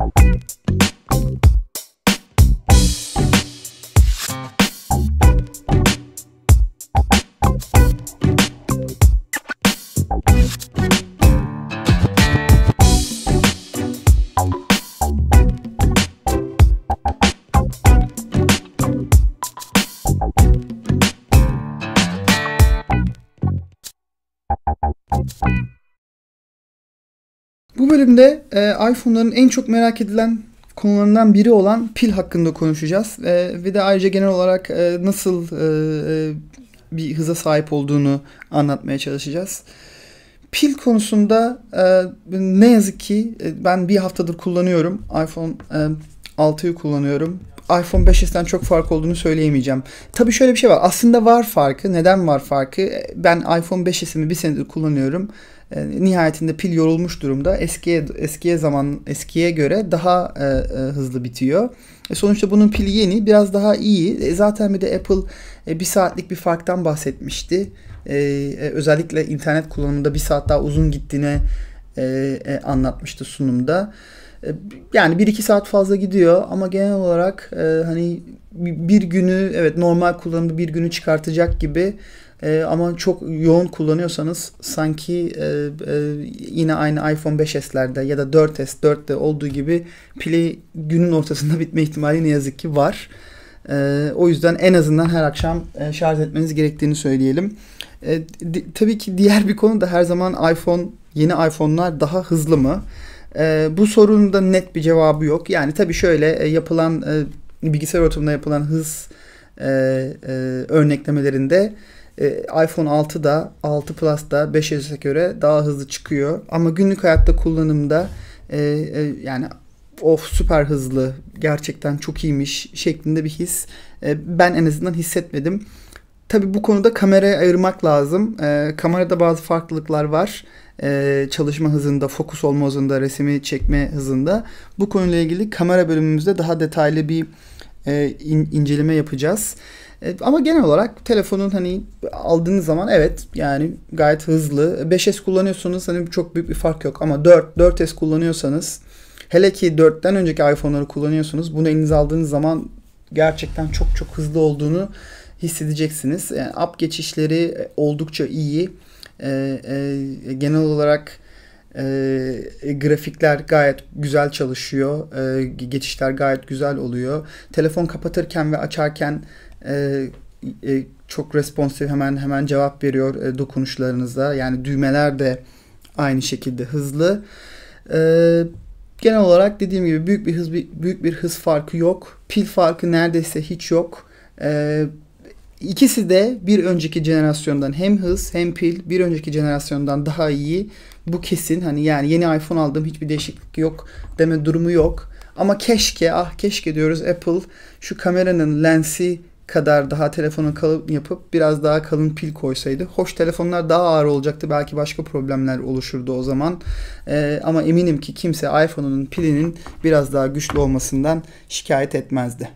you. Bu bölümde e, iPhone'ların en çok merak edilen konularından biri olan pil hakkında konuşacağız. E, ve de ayrıca genel olarak e, nasıl e, e, bir hıza sahip olduğunu anlatmaya çalışacağız. Pil konusunda e, ne yazık ki e, ben bir haftadır kullanıyorum. iPhone e, 6'yı kullanıyorum. iPhone 5s'ten çok fark olduğunu söyleyemeyeceğim. Tabii şöyle bir şey var. Aslında var farkı. Neden var farkı? Ben iPhone 5s'imi bir senedir kullanıyorum. E, nihayetinde pil yorulmuş durumda. Eskiye eskiye zaman eskiye göre daha e, e, hızlı bitiyor. E, sonuçta bunun pili yeni, biraz daha iyi. E, zaten bir de Apple e, bir saatlik bir farktan bahsetmişti. E, e, özellikle internet kullanımında bir saat daha uzun gittiğine e, e, anlatmıştı sunumda. E, yani bir iki saat fazla gidiyor ama genel olarak e, hani bir günü evet normal kullanımda bir günü çıkartacak gibi e, ama çok yoğun kullanıyorsanız sanki e, e, yine aynı iPhone 5s'lerde ya da 4s 4'te olduğu gibi pili günün ortasında bitme ihtimali ne yazık ki var. E, o yüzden en azından her akşam e, şarj etmeniz gerektiğini söyleyelim. E, di, tabii ki diğer bir konu da her zaman iPhone yeni iPhone'lar daha hızlı mı? E, bu sorunun da net bir cevabı yok. Yani tabii şöyle e, yapılan e, bilgisayar ortamında yapılan hız e, e, örneklemelerinde e, iPhone 6'da 6 Plus'da 5S'e göre daha hızlı çıkıyor. Ama günlük hayatta kullanımda e, e, yani of süper hızlı gerçekten çok iyiymiş şeklinde bir his e, ben en azından hissetmedim. Tabi bu konuda kameraya ayırmak lazım. E, kamerada bazı farklılıklar var. E, çalışma hızında, fokus olma hızında, resmi çekme hızında. Bu konuyla ilgili kamera bölümümüzde daha detaylı bir e, in, inceleme yapacağız. E, ama genel olarak telefonun hani aldığınız zaman evet yani gayet hızlı. 5S kullanıyorsanız hani çok büyük bir fark yok ama 4 4S kullanıyorsanız hele ki 4'ten önceki iPhone'ları kullanıyorsunuz bunu elinize aldığınız zaman gerçekten çok çok hızlı olduğunu hissedeceksiniz. Yani app geçişleri oldukça iyi. E, e, genel olarak e, grafikler gayet güzel çalışıyor. E, geçişler gayet güzel oluyor. Telefon kapatırken ve açarken e, e, çok responsif hemen hemen cevap veriyor e, dokunuşlarınıza. Yani düğmeler de aynı şekilde hızlı. E, genel olarak dediğim gibi büyük bir hız büyük bir hız farkı yok. Pil farkı neredeyse hiç yok. E, ikisi de bir önceki jenerasyondan hem hız hem pil bir önceki jenerasyondan daha iyi. Bu kesin. Hani yani yeni iPhone aldım hiçbir değişiklik yok deme durumu yok. Ama keşke ah keşke diyoruz Apple şu kameranın lensi kadar daha telefonu kalın yapıp biraz daha kalın pil koysaydı. Hoş telefonlar daha ağır olacaktı. Belki başka problemler oluşurdu o zaman. Ee, ama eminim ki kimse iPhone'un pilinin biraz daha güçlü olmasından şikayet etmezdi.